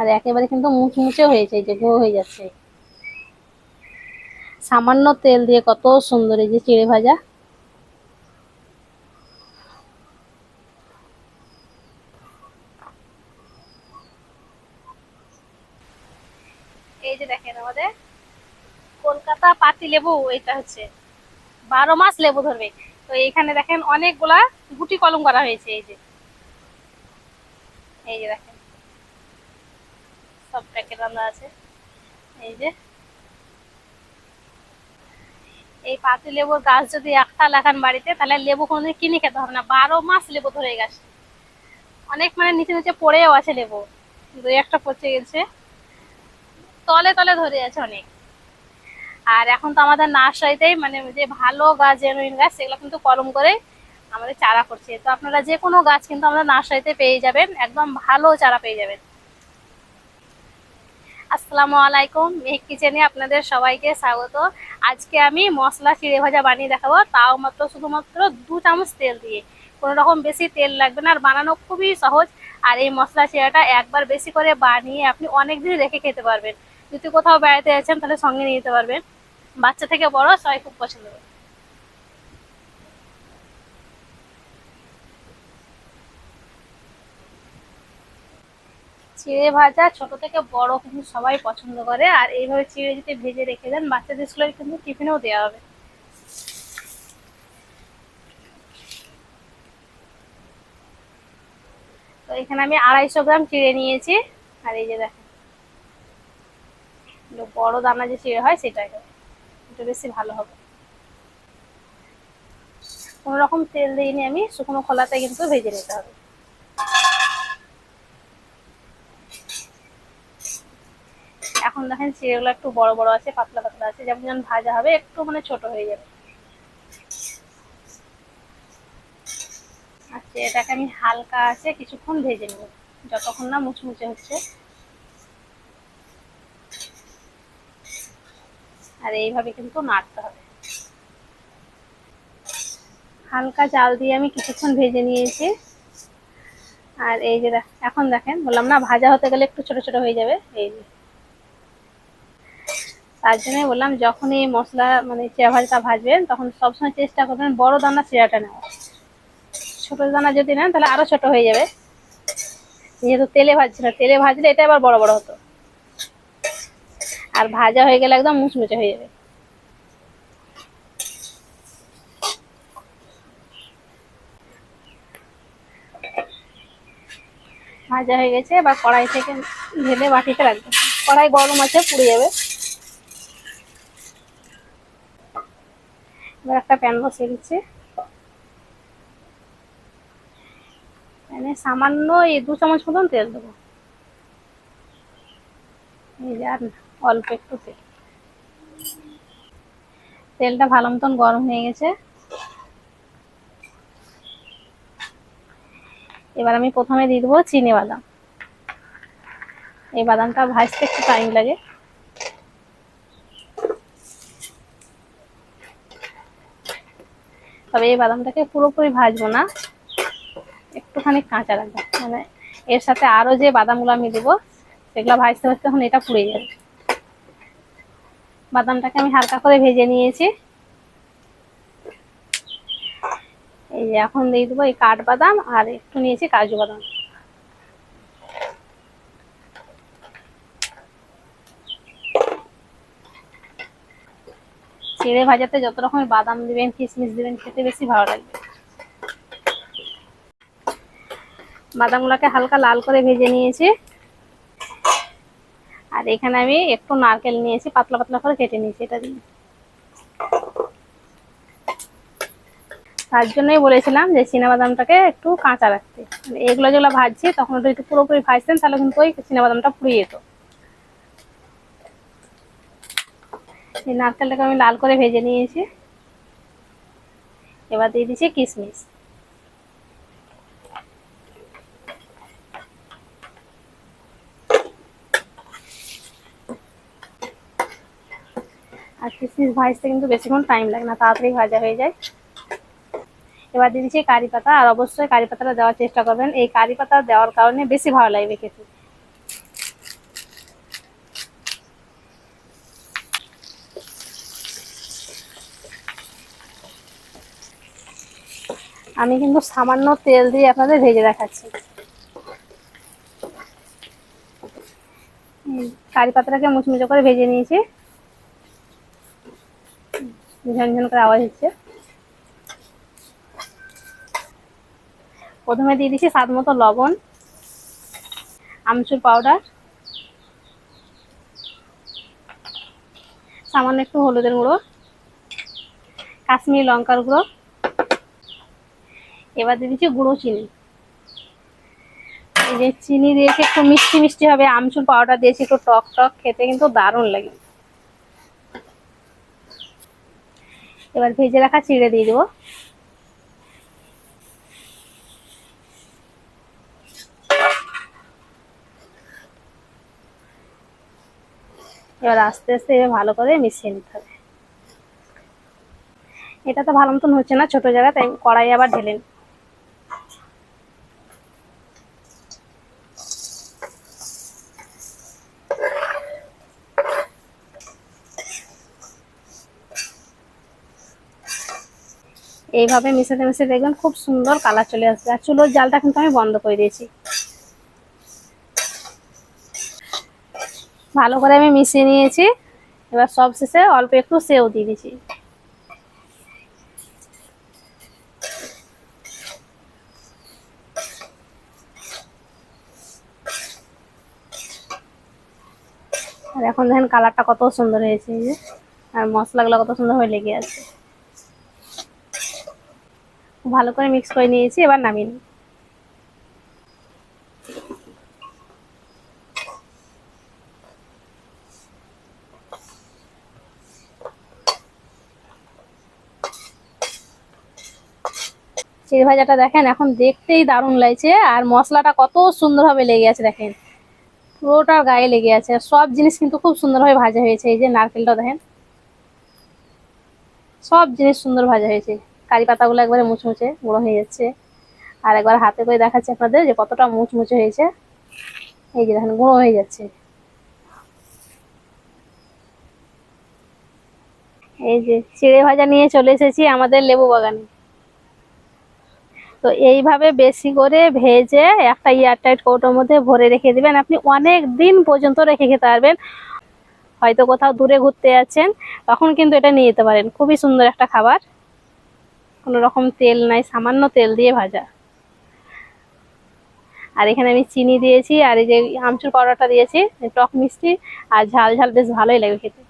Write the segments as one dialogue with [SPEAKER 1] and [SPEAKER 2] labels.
[SPEAKER 1] আর একেবারে কিন্তু মুচমুচে হয়েছে, এই যে গো হয়ে যাচ্ছে। সামান্য তেল দিয়ে কত সুন্দর এই যে চিড়ে ভাজা। এই যে দেখেন আমাদের কলকাতা পাতি লেবু, এটা হচ্ছে বারো মাস লেবু ধরবে। তো এখানে দেখেন অনেকগুলা গুটি কলম করা হয়েছে, এই যে। এই যে দেখেন। সব প্যাকেট বাঁধা আছে। এই যে। এই পাতি লেবুর গাছ যদি একটা লাগান বাড়িতে, তাহলে লেবু কোনোদিন কিনে খেতে হবে না। বারো মাস লেবু ধরে গেছে। অনেক মানে নিচে নিচে পড়েও আছে লেবু। দুই একটা পচে গেছে। তলে তলে ধরে আছে অনেক। আর এখন তো আমাদের নার্সারিতেই মানে যে ভালো গাছ জেনুইন গাছ, সেগুলো কিন্তু কলম করে আমাদের চারা করছে। তো আপনারা যে কোনো গাছ কিন্তু আমাদের নার্সারিতে পেয়ে যাবেন। একদম ভালো চারা পেয়ে যাবেন। আসসালামু আলাইকুম, মেহেক কিচেনে আপনাদের সবাইকে স্বাগত। আজকে আমি মশলা চিড়ে ভাজা বানিয়ে দেখাবো, তাও মাত্র শুধুমাত্র দু চামচ তেল দিয়ে। কোনো রকম বেশি তেল লাগবে না আর বানানো খুবই সহজ। আর এই মশলা চিড়াটা একবার বেশি করে বানিয়ে আপনি অনেক দিন রেখে খেতে পারবেন। যদি কোথাও বেড়াতে যাচ্ছেন তাহলে সঙ্গে নিয়ে যেতে পারবেন। বাচ্চা থেকে বড়, সবাই খুব পছন্দ করে চিড়ে ভাজা ছোট থেকে বড় কিন্তু সবাই পছন্দ করে। আর এইভাবে চিড়ে যদি ভেজে রেখে দেন, বাচ্চাদের স্কুলে কিন্তু টিফিনেও দেওয়া হবে। তো এখানে আমি আড়াইশো গ্রাম চিড়ে নিয়েছি। আর এই যে দেখেন বড় দানা যে চিড়ে হয় সেটা একটু বেশি ভালো হবে। কোনো রকম তেল দিইনি আমি, শুকনো খোলাতে কিন্তু ভেজে নিতে হবে। এখন দেখেন চিড়েগুলো একটু বড় বড় আছে, পাতলা পাতলা আছে, যেমন যেমন ভাজা হবে একটু মানে ছোট হয়ে যাবে। আচ্ছা এটাকে আমি হালকা আছে কিছুক্ষণ ভেজে নেব, যতক্ষণ না মুচমুচে হচ্ছে। আর এইভাবে কিন্তু নাড়তে হবে। হালকা জাল দিয়ে আমি কিছুক্ষণ ভেজে নিয়েছি। আর এই যে এখন দেখেন বললাম না, ভাজা হতে গেলে একটু ছোট ছোট হয়ে যাবে, এই যে। তার জন্যই বললাম যখন এই মশলা মানে চিড়া ভাজাটা ভাজবেন, তখন সবসময় চেষ্টা করবেন বড় দানা চিড়াটা নেওয়া ছোট দানা যদি নেন, তাহলে আরও ছোট হয়ে যাবে। যেহেতু তেলে ভাজছিল, তেলে ভাজলে এটা আবার বড় বড় হতো। আর ভাজা হয়ে গেলে একদম মুচমুচে হয়ে যাবে। ভাজা হয়ে গেছে, এবার কড়াই থেকে ঢেলে বাটিতে রাখব। কড়াই গরম আছে, পুড়ে যাবে। এবার একটা প্যান বসিয়ে দিচ্ছি। প্যানে সামান্য এই দু চামচ মতন তেল দেবো। এই অল্প একটু তেল। তেলটা ভালো মতন গরম হয়ে গেছে। এবার আমি প্রথমে দিয়ে দেবো চিনি বাদাম। এই বাদামটা ভাজতে একটু টাইম লাগে। তবে এই বাদামটাকে পুরোপুরি ভাজবো না। একটুখানি কাঁচা রাখব মানে এর সাথে আরও যে বাদামগুলো আমি দেবো, সেগুলো ভাজতে ভাজতে তখন এটা পুড়ে যাবে। বাদামটাকে আমি হালকা করে ভেজে নিয়েছি। এই যে এখন দিয়ে দেবো এই কাঠ বাদাম আর একটু নিয়েছি কাজু বাদাম। চিড়ে ভাজাতে যত রকমের বাদাম দিবেন কিশমিশ দিবেন, খেতে বেশি ভালো লাগবে। বাদামগুলোকে হালকা লাল করে ভেজে নিয়েছি। আর এখানে আমি একটু নারকেল নিয়েছি, পাতলা পাতলা করে কেটে নিয়েছি এটা দিয়ে। তার জন্যই বলেছিলাম যে বাদামটাকে একটু কাঁচা রাখতে। মানে এগুলো যেগুলো ভাজছি, তখন ওটা একটু পুরোপুরি ভাজতেন, তাহলে কিন্তু ওই বাদামটা পুড়িয়ে যেত। এই নারকেলটাকে আমি লাল করে ভেজে নিয়েছি। এবার দিয়ে দিচ্ছি কিশমিশ। আর কিশমিশ ভাজতে কিন্তু বেশিক্ষণ টাইম লাগে না, তাড়াতাড়ি ভাজা হয়ে যায়। এবার দিয়ে দিচ্ছি কারি পাতা, আর অবশ্যই কারি পাতাটা দেওয়ার চেষ্টা করবেন। এই কারি পাতা দেওয়ার কারণে বেশি ভালো লাগবে খেতে। আমি কিন্তু সামান্য তেল দিয়ে আপনাদের ভেজে দেখাচ্ছি। কারি পাতাটাকে মুচমুচে করে ভেজে নিয়েছি। ঝনঝন করে আওয়াজ হচ্ছে। প্রথমে দিয়ে দিচ্ছি স্বাদ মতো লবণ, আমচুর পাউডার সামান্য একটু হলুদের গুঁড়ো, কাশ্মীরি লঙ্কার গুঁড়ো এবার দিয়ে দিচ্ছি গুঁড়ো চিনি। এই যে চিনি দিয়েছি একটু মিষ্টি মিষ্টি হবে, আমচুর পাউডার দিয়েছি একটু টক টক খেতে কিন্তু দারুণ লাগে। এবার ভেজে রাখা চিড়ে দিয়ে দেবো। এবার আস্তে আস্তে ভালো করে মিশিয়ে নিতে হবে। এটা তো ভালো মতন হচ্ছে না ছোট জায়গা তাই কড়াই আবার ঢেলে এইভাবে মিশাতে মিশাতে দেখবেন খুব সুন্দর কালার চলে আসবে। আর চুলোর জালটা কিন্তু আমি বন্ধ করে দিয়েছি। ভালো করে আমি মিশিয়ে নিয়েছি। এবার সব শেষে অল্প একটু সেও দিয়ে দিয়েছি। আর এখন দেখেন কালারটা কত সুন্দর হয়েছে। আর মশলাগুলো কত সুন্দর হয়ে লেগে আছে। ভালো করে মিক্স করে নিয়েছি, এবার নামিয়ে নিই। চিড়ে ভাজাটা দেখেন, এখন দেখতেই দারুণ লাগছে, আর মশলাটা কত সুন্দরভাবে লেগে আছে দেখেন। পুরোটার গায়ে লেগে আছে সব জিনিস কিন্তু খুব সুন্দরভাবে ভাজা হয়েছে, এই যে নারকেলটা দেখেন। সব জিনিস সুন্দর ভাজা হয়েছে। কারি পাতাগুলো একবারে মুচমুচে গুঁড়ো হয়ে যাচ্ছে। আর একবার হাতে করে দেখাচ্ছি আপনাদের যে কতটা মুচমুচে হয়েছে। এই যে দেখেন, গুঁড়ো হয়ে যাচ্ছে। এই যে চিড়ে ভাজা নিয়ে চলে এসেছি আমাদের লেবু বাগানে। তো এইভাবে বেশি করে ভেজে একটা এয়ারটাইট কৌটোর মধ্যে ভরে রেখে দিবেন। আপনি অনেক দিন পর্যন্ত রেখে খেতে পারবেন। হয়তো কোথাও দূরে ঘুরতে যাচ্ছেন, তখন কিন্তু এটা নিয়ে যেতে পারেন। খুবই সুন্দর একটা খাবার। কোনো রকম তেল নাই, সামান্য তেল দিয়ে ভাজা। আর এখানে আমি চিনি দিয়েছি, আর এই যে আমচুর পাউডারটা দিয়েছি, টক মিষ্টি, আর ঝাল ঝাল বেশ ভালোই লাগে খেতে।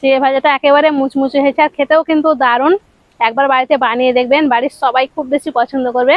[SPEAKER 1] চিড়ে ভাজাটা একেবারে মুচমুচে হয়েছে, আর খেতেও কিন্তু দারুণ। একবার বাড়িতে বানিয়ে দেখবেন, বাড়ির সবাই খুব বেশি পছন্দ করবে।